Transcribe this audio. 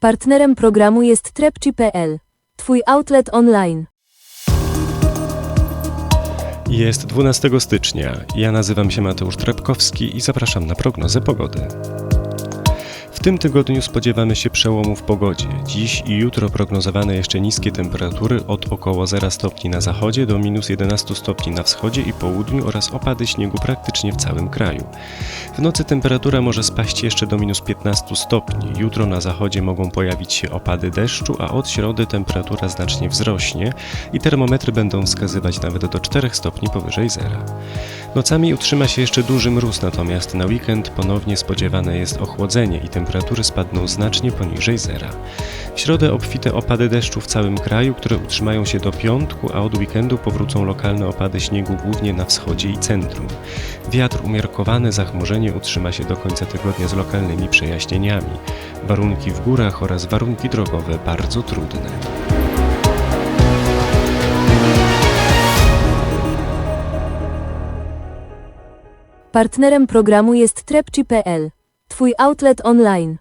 Partnerem programu jest trepci.pl, Twój outlet online. Jest 12 stycznia. Ja nazywam się Mateusz Trepkowski i zapraszam na prognozę pogody. W tym tygodniu spodziewamy się przełomu w pogodzie. Dziś i jutro prognozowane jeszcze niskie temperatury od około 0 stopni na zachodzie do minus 11 stopni na wschodzie i południu oraz opady śniegu praktycznie w całym kraju. W nocy temperatura może spaść jeszcze do minus 15 stopni. Jutro na zachodzie mogą pojawić się opady deszczu, a od środy temperatura znacznie wzrośnie i termometry będą wskazywać nawet do 4 stopni powyżej zera. Nocami utrzyma się jeszcze duży mróz, natomiast na weekend ponownie spodziewane jest ochłodzenie i temperatury spadną znacznie poniżej zera. W środę obfite opady deszczu w całym kraju, które utrzymają się do piątku, a od weekendu powrócą lokalne opady śniegu głównie na wschodzie i centrum. Wiatr umiarkowany, zachmurzenie utrzyma się do końca tygodnia z lokalnymi przejaśnieniami. Warunki w górach oraz warunki drogowe bardzo trudne. Partnerem programu jest trepci.pl, Twój outlet online.